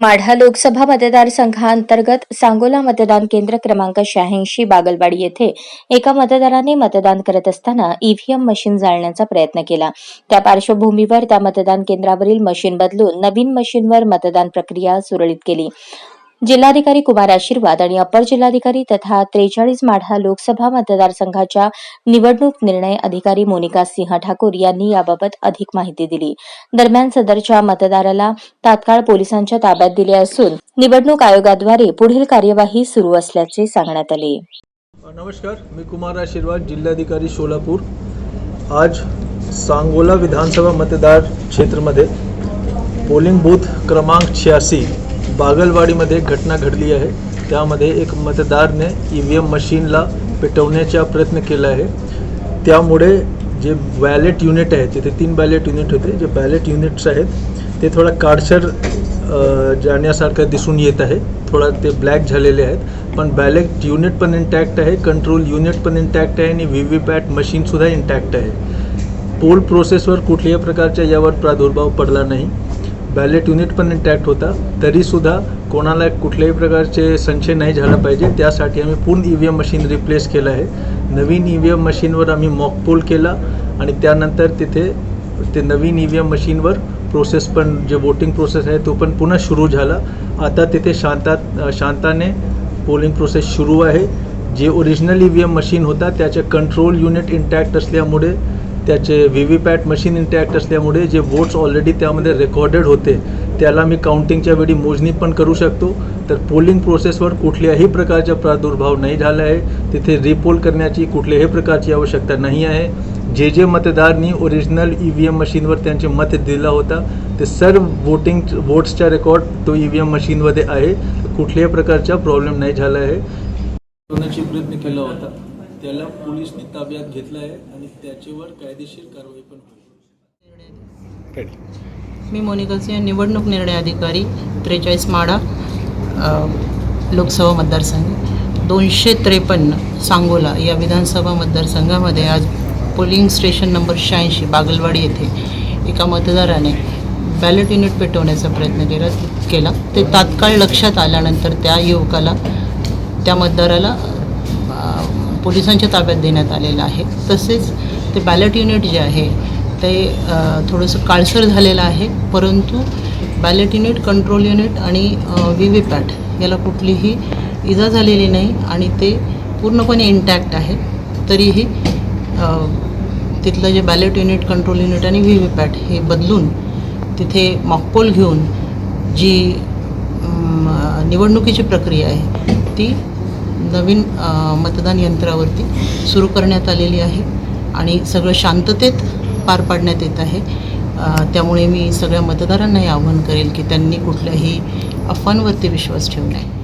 माढा लोकसभा मतदारसंघांतर्गत सांगोला मतदान केंद्र क्रमांक शहाऐंशी बागलवाडी येथे एका मतदाराने मतदान करत असताना ईव्हीएम मशीन जाळण्याचा प्रयत्न केला. त्या पार्श्वभूमीवर त्या मतदान केंद्रावरील मशीन बदलून नवीन मशीनवर मतदान प्रक्रिया सुरळीत केली. जिल्हाधिकारी कुमार आशीर्वाद आणि अपर जिल्हाधिकारी तथा त्रेचाळीस माढा लोकसभा मतदारसंघाच्या निवडणूक निर्णय अधिकारी मोनिका सिंह ठाकूर यांनी याबाबत अधिक माहिती दिली. दरम्यान सदरच्या मतदाराला तात्काळ पोलिसांच्या ताब्यात दिले असून निवडणूक आयोगाद्वारे पुढील कार्यवाही सुरू असल्याचे सांगण्यात आले. नमस्कार मी कुमार आशीर्वाद जिल्हाधिकारी सोलापूर. आज सांगोला विधानसभा मतदार क्षेत्रमध्ये पोलिंग बूथ क्रमांक छियासी बागलवाडीमध्ये एक घटना घडली आहे. त्यामध्ये एक मतदारने ई व्ही एम मशीनला पेटवण्याचा प्रयत्न केला आहे. त्यामुळे जे बॅलेट युनिट आहे तिथे तीन बॅलेट युनिट होते. जे बॅलेट युनिट्स आहेत ते थोडा काडसर जाण्यासारखं दिसून येत आहे. थोडा ते ब्लॅक झालेले आहेत. पण बॅलेट युनिट पण इंटॅक्ट आहे कंट्रोल युनिट पण इंटॅक्ट आहे आणि व्ही व्ही पॅट मशीनसुद्धा इंटॅक्ट आहे. पोल प्रोसेसवर कुठल्याही प्रकारच्या यावर प्रादुर्भाव पडला नाही. बॅलेट युनिट पण इंटॅक्ट होता. तरीसुद्धा कोणाला कुठल्याही प्रकारचे संशय नाही झाला पाहिजे. त्यासाठी आम्ही पूर्ण E V M machine replace केलं आहे. नवीन ई व्ही एम मशीनवर आम्ही मॉकपोल केला आणि त्यानंतर तिथे ते नवीन ई व्ही एम मशीनवर प्रोसेस पण जे वोटिंग प्रोसेस आहे तो पण पुन्हा सुरू झाला. आता तिथे शांतात शांताने पोलिंग प्रोसेस सुरू आहे. जे original E V M machine होता त्याचे कंट्रोल युनिट इंटॅक्ट असल्यामुळे त्याचे V V PAT machine intact असल्यामुळे जे वोट्स ऑलरेडी त्यामध्ये रेकॉर्डेड होते त्याला मी काउंटिंगच्या वेळी मोजणी पण करू शकतो. तर पोलिंग प्रोसेसवर कुठल्याही प्रकारचा प्रादुर्भाव नाही झाला आहे. तिथे रिपोल करण्याची कुठल्याही प्रकारची आवश्यकता नाही आहे. जे जे मतदारांनी ओरिजिनल ई व्ही एम मशीनवर त्यांचे मत दिला होता ते सर्व वोटिंग वोट्सचा रेकॉर्ड तो ई व्ही एम मशीनमध्ये आहे. कुठल्याही प्रकारचा प्रॉब्लेम नाही झाला आहे. प्रयत्न केला होता? त्याला पोलिसने ताब्यात घेतलं आहे आणि त्याच्यावर कायदेशीर कारवाई पण होईल. मी मोनिका सिंह निवडणूक निर्णय अधिकारी त्रेचाळीस माडा लोकसभा मतदारसंघ. दोनशे त्रेपन्न सांगोला या विधानसभा मतदारसंघामध्ये आज पोलिंग स्टेशन नंबर शहाऐंशी बागलवाडी येथे एका मतदाराने बॅलेट युनिट पेटवण्याचा प्रयत्न केला केला. ते तात्काळ लक्षात आल्यानंतर त्या युवकाला त्या मतदाराला पोलिसांच्या ताब्यात देण्यात आलेलं आहे. तसेच ते बॅलेट युनिट जे आहे ते थोडंसं काळसर झालेलं आहे. परंतु बॅलेट युनिट कंट्रोल युनिट आणि व्ही व्ही पॅट याला कुठलीही इजा झालेली नाही आणि ते पूर्णपणे इंटॅक्ट आहे. तरीही तिथलं जे बॅलेट युनिट कंट्रोल युनिट आणि व्ही व्ही पॅट हे बदलून तिथे मॉकपोल घेऊन जी निवडणुकीची प्रक्रिया आहे ती नवीन मतदान यंत्रावरती सुरू करण्यात आलेली आहे आणि सगळं शांततेत पार पाडण्यात येत आहे. त्यामुळे मी सगळ्या मतदारांनाही आवाहन करेल की त्यांनी कुठल्याही अफवांवरती विश्वास ठेवू नये.